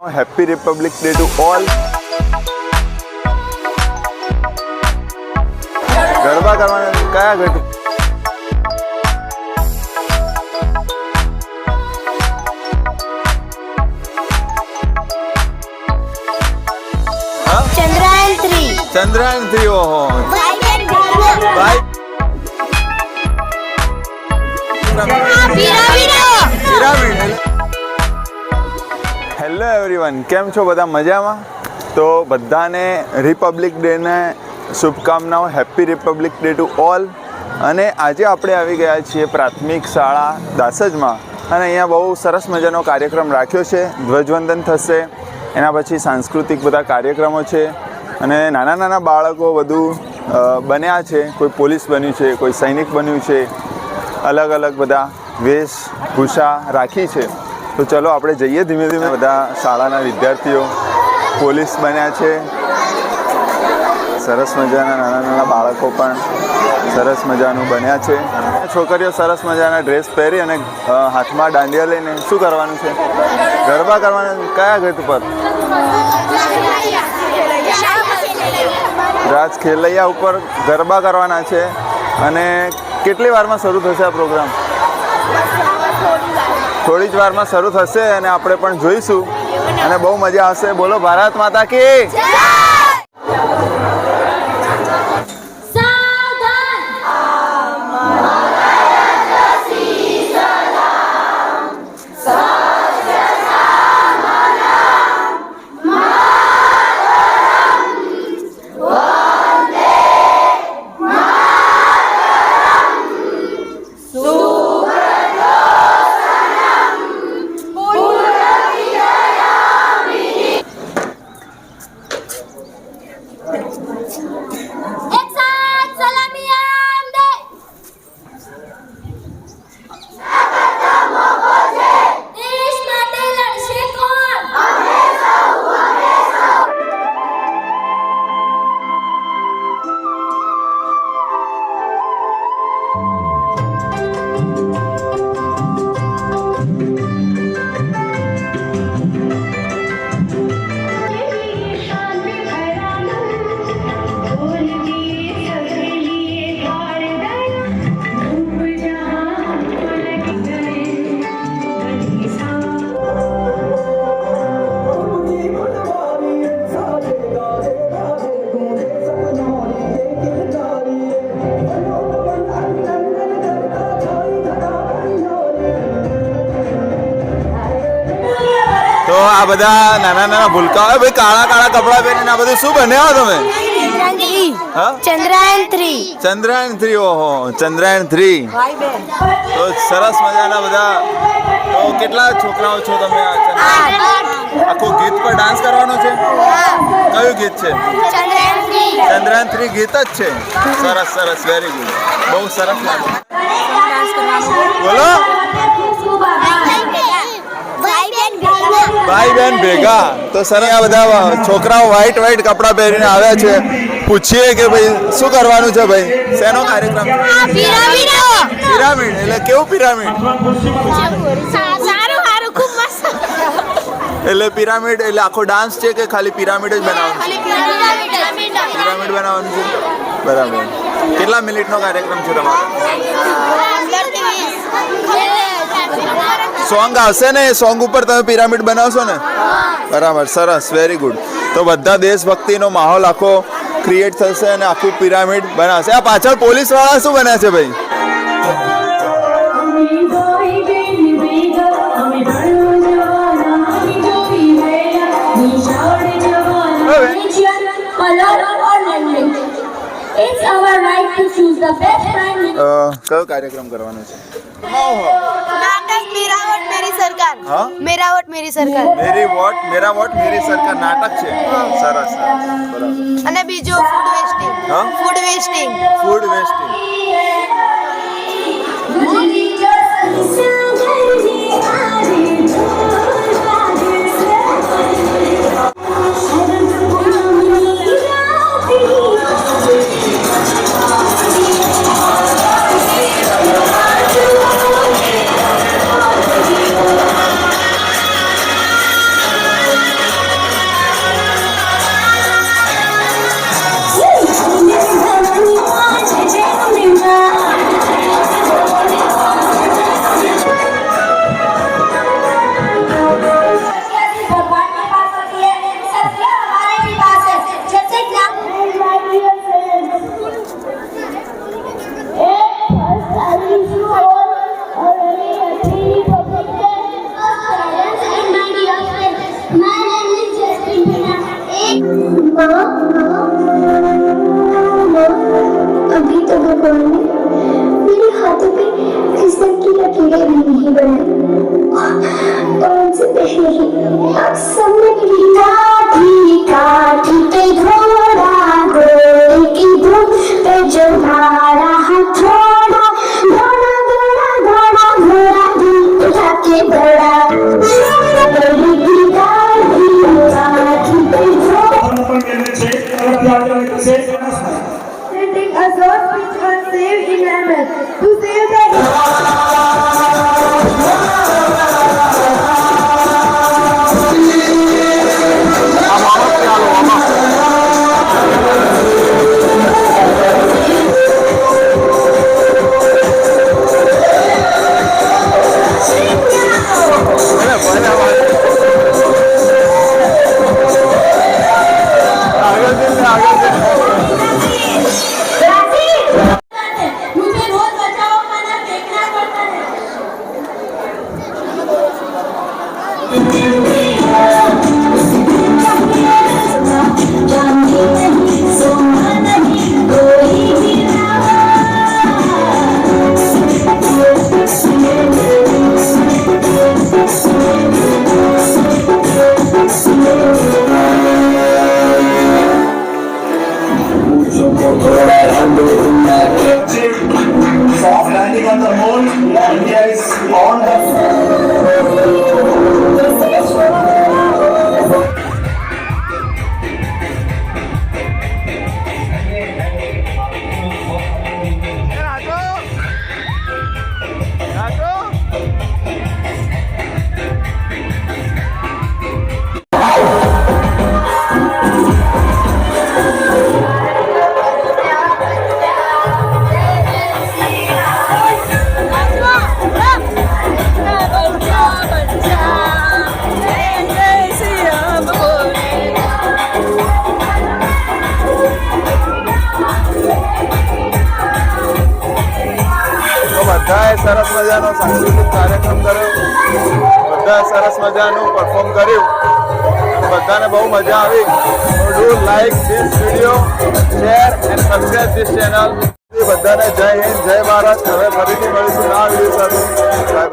Happy republic day to all garba કરવાના કયા ઘટ હા ચંદ્રયાન થ્રી ચંદ્રયાન થ્રી ઓહો ભાઈ પિરામિડ હેલો એવરીવન કેમ છો બધા? મજામાં? તો બધાને રિપબ્લિક ડેને શુભકામનાઓ. Happy republic day to all અને આજે આપણે આવી ગયા છીએ પ્રાથમિક શાળા દાસજમાં. અને અહીંયા બહુ સરસ મજાનો કાર્યક્રમ રાખ્યો છે. ધ્વજવંદન થશે. એના પછી સાંસ્કૃતિક બધા કાર્યક્રમો છે. અને નાના નાના બાળકો બધું બન્યા છે. કોઈ પોલીસ બન્યું છે, કોઈ સૈનિક બન્યું છે. અલગ અલગ બધા વેશભૂષા રાખી છે. તો ચલો આપણે જઈએ ધીમે ધીમે. બધા શાળાના વિદ્યાર્થીઓ, પોલીસ બન્યા છે. સરસ મજાના નાના નાના બાળકો પણ સરસ મજાનું બન્યા છે. છોકરીઓ સરસ મજાના ડ્રેસ પહેરી અને હાથમાં દાંડિયા લઈને શું કરવાનું છે? ગરબા કરવાના કયા ગીત પર? રાજ ખેલૈયા ઉપર ગરબા કરવાના છે. અને કેટલી વારમાં શરૂ થશે આ પ્રોગ્રામ? થોડી જ વારમાં શરૂ થશે અને આપણે પણ જોઈશું. અને બહુ મજા આવશે. બોલો, ભારત માતા કી. Это આ બધા નાના નાના ભૂલકાઓ. ભાઈ કાળા કાળા કપડાં પહેરીને આ બધું શું બન્યા તમે? ચંદ્રયાન થ્રી. ચંદ્રયાન થ્રી. ઓહો. ચંદ્રયાન થ્રી. તો સરસ મજાના બધા. તો કેટલા છોકરાઓ છો તમે આખું ગીત પર ડાન્સ કરવાનો છે? કયું ગીત છે? ચંદ્રયાન થ્રી. ગીત જ છે? સરસ સરસ. વેરી ગુડ બહુ સરસ બોલો. ભાઈ બહેન ભેગા. તો સરસ આ બધા છોકરાઓ વ્હાઈટ વ્હાઈટ કપડાં પહેરીને આવ્યા છે. પૂછીએ કે ભાઈ શું કરવાનું છે ભાઈ? શેનો કાર્યક્રમ? પિરામિડ એટલે કેવું પિરામિડ? સારું સારું એટલે પિરામિડ એટલે આખો ડાન્સ છે કે ખાલી પિરામિડ જ બનાવવાનું છે? પિરામિડ બનાવવાનું છે? બરાબર. કેટલા મિનિટનો કાર્યક્રમ છે તમારો? સોંગ આવશે ને એ સોંગ ઉપર તમે પિરામિડ બનાવશો ને? બરાબર સરસ વેરી ગુડ તો બધા દેશભક્તિનો માહોલ આખો ક્રિએટ થશે અને આખું પિરામિડ બનાવશે. આ પાછળ પોલીસવાળા શું બન્યા છે ભાઈ? It's our right to choose the best prime minister. કયો કાર્યક્રમ કરવાનો છે? नाटक मेरा वोट मेरी सरकार હા मेरा वोट मेरी सरकार મેરી વોટ મેરા વોટ મેરી સરકાર નાટક છે સરસ સરસ બરાબર અને બીજું ફૂડ વેસ્ટિંગ હા? Food wasting food wasting भगवान ने मेरे हाथों पे फिसल की लकीरें भी नहीं बनाई और उनसे पहले ही आप सबने मेरी काठी काठी पे घोड़ा घोड़े की धुन पे जो मारा हथौड़ा घोड़ा घोड़ा घोड़ा घोड़ा भी उठा के बड़ा मेरी काठी काठी पे घोड़ा। अपन कहने से? और क्या करने से? हृतिक असर Lady Mammoth. and there is honor. કાર્યક્રમ કર્યો. બધા સરસ મજાનું પરફોર્મ કર્યું. બધાને બહુ મજા આવી. Do like this video share and subscribe this channel બધાને જય હિન્દ, જય ભારત. હવે ફરીથી મળીશું નવા વીડિયો સાથે.